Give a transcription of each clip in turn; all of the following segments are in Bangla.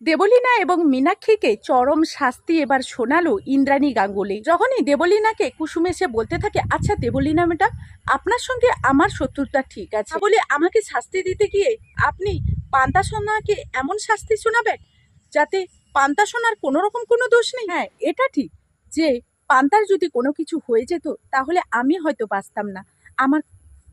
দেবলীনা এবং মীনাক্ষীকে চরম শাস্তি এবার শোনালো ইন্দ্রাণী গাঙ্গুলি। যখনই দেবলীনাকে কুসুম এসে বলতে থাকে আচ্ছা দেবলীনা ম্যাডাম, আপনার সঙ্গে আমার শত্রুতা ঠিক আছে। বলে আমাকে শাস্তি দিতে গিয়ে আপনি পান্তা সোনাকে এমন শাস্তি শোনাবেন যাতে পান্তা সোনার কোনো রকম কোনো দোষ নেই? হ্যাঁ এটা ঠিক যে পান্তার যদি কোনো কিছু হয়ে যেত, তাহলে আমি হয়তো বাঁচতাম না। আমার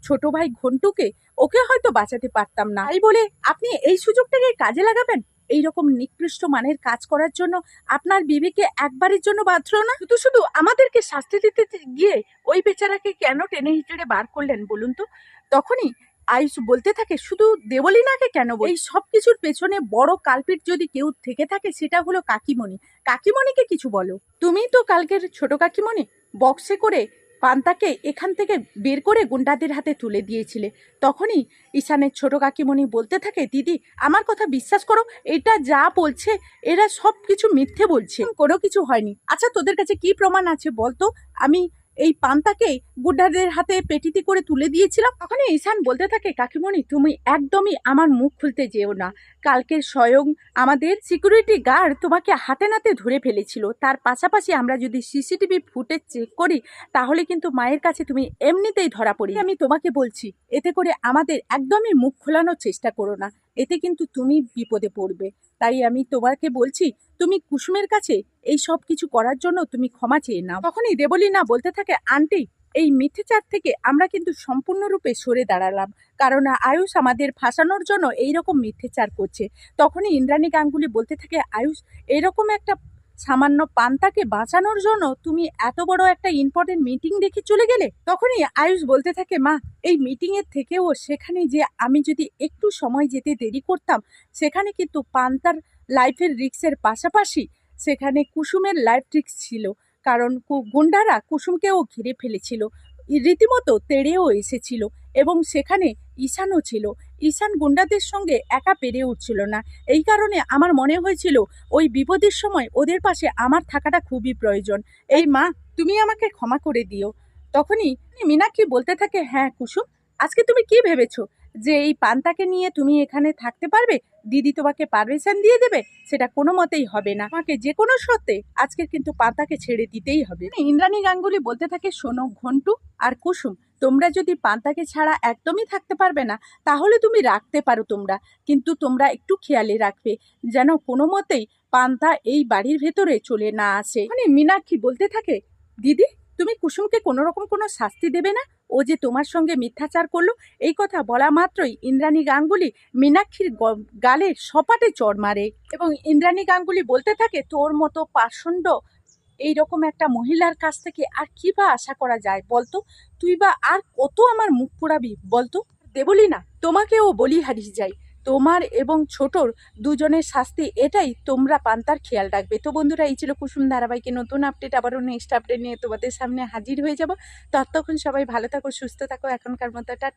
ছোট ভাই ঘন্টুকে ওকে হয়তো বাঁচাতে পারতাম না। তাই বলে আপনি এই সুযোগটাকে কাজে লাগাবেন? এই রকম নিকৃষ্ট মানের কাজ করার জন্য আপনার বিবেকে একবারের জন্য বাধ্য না? শুধু শুধু আমাদেরকে শাস্তি দিতে গিয়ে ওই বেচারাকে কেন টেনে হিচড়ে বার করলেন বলুন তো? তখনই আয়ুষ বলতে থাকে, শুধু দেবলীনাকে কেন এই সব কিছুর পেছনে বড় কালপিট যদি কেউ থেকে থাকে, সেটা হলো কাকিমণি। কাকিমণিকে কিছু বলো। তুমি তো কালকের ছোট কাকিমণি, বক্সে করে পান্তাকে এখান থেকে বের করে গুন্ডাদের হাতে তুলে দিয়েছিলে। তখনই ঈশানের ছোট কাকিমণি বলতে থাকে, দিদি, আমার কথা বিশ্বাস করো, এটা যা বলছে, এরা সব কিছু মিথ্যে বলছে। কোনো কিছু হয়নি। আচ্ছা তোদের কাছে কি প্রমাণ আছে বলতো? আমি এই পান্তাকে গুড্ডাদের হাতে পেটিতে করে তুলে দিয়েছিলাম। তখন ঈশান বলতে থাকে, কাকিমণি, তুমি একদমই আমার মুখ খুলতে যেও না। কালকে স্বয়ং আমাদের সিকিউরিটি গার্ড তোমাকে হাতে নাতে ধরে ফেলেছিল। তার পাশাপাশি আমরা যদি সিসিটিভি ফুটেজ চেক করি, তাহলে কিন্তু মায়ের কাছে তুমি এমনিতেই ধরা পড়ি। আমি তোমাকে বলছি, এতে করে আমাদের একদমই মুখ খোলানোর চেষ্টা করো না। এতে কিন্তু তুমি বিপদে পড়বে। তাই আমি তোমাকে বলছি, তুমি কুসুমের কাছে এই সব কিছু করার জন্য তুমি ক্ষমা চেয়ে নাও। তখনই দেবলীনা বলতে থাকে, আন্টি, এই মিথ্যেচার থেকে আমরা কিন্তু সম্পূর্ণরূপে সরে দাঁড়ালাম। কারণ আয়ুষ আমাদের ফাঁসানোর জন্য এইরকম মিথ্যেচার করছে। তখনই ইন্দ্রাণী গাঙ্গুলি বলতে থাকে, আয়ুষ, এরকম একটা সামান্য পান্তাকে বাঁচানোর জন্য তুমি এত বড় একটা ইম্পর্টেন্ট মিটিং দেখে চলে গেলে? তখনই আয়ুষ বলতে থাকে, মা, এই মিটিংয়ের থেকেও সেখানে যে আমি যদি একটু সময় যেতে দেরি করতাম, সেখানে কিন্তু পান্তার লাইফের রিক্সের পাশাপাশি সেখানে কুসুমের লাইফ রিক্স ছিল। কারণ গুন্ডারা কুসুমকেও ঘিরে ফেলেছিল। রীতিমতো তেড়েও এসেছিল এবং সেখানে ঈশানও ছিল। ঈশান গুন্ডাদের সঙ্গে একা পেরে উঠছিল না। এই কারণে আমার মনে হয়েছিল, ওই বিপদের সময় ওদের পাশে আমার থাকাটা খুবই প্রয়োজন। এই মা, তুমি আমাকে ক্ষমা করে দিও। তখনই মীনাক্ষী বলতে থাকে হ্যাঁ কুসুম, আজকে তুমি কি ভেবেছো? যে এই পান্তাকে নিয়ে তুমি এখানে থাকতে পারবে? দিদি তোমাকে পারমিশন দিয়ে দেবে? সেটা কোনো মতেই হবে না। আমাকে যে কোনো সত্ত্বে আজকে কিন্তু পান্তাকে ছেড়ে দিতেই হবে। ইন্দ্রাণী গাঙ্গুলি বলতে থাকে, শোনো ঘন্টু আর কুসুম তোমরা যদি পান্তাকে ছাড়া একদমই থাকতে পারবে না, তাহলে তুমি রাখতে পারো তোমরা। কিন্তু তোমরা একটু খেয়ালে রাখবে যেন কোনো মতেই পান্তা এই বাড়ির ভেতরে চলে না আসে। মানে মীনাক্ষী বলতে থাকে, দিদি, তুমি কুসুমকে কোনো রকম কোনো শাস্তি দেবে না? ও যে তোমার সঙ্গে মিথ্যাচার করল, এই কথা বলা মাত্রই ইন্দ্রাণী গাঙ্গুলি মীনাক্ষীর গালে সপাটে চড় মারে। এবং ইন্দ্রাণী গাঙ্গুলি বলতে থাকে, তোর মতো পাষণ্ড এইরকম একটা মহিলার কাছ থেকে আর কি বা আশা করা যায় বলতো? তুই বা আর কত আমার মুখ পোড়াবি বলতো? দেবলি না, তোমাকেও বলি হারিয়ে যাই। তোমার এবং ছোটর দুজনের শাস্তি এটাই, তোমরা পান্তার খেয়াল রাখবে। তো বন্ধুরা, এই ছিল কুসুম ধারাবাহিকের নতুন আপডেট আবারও নেক্সট আপডেট নিয়ে তোমাদের সামনে হাজির হয়ে যাব। ততক্ষণ সবাই ভালো থাকো, সুস্থ থাকো, এখনকার মতো, টাটা।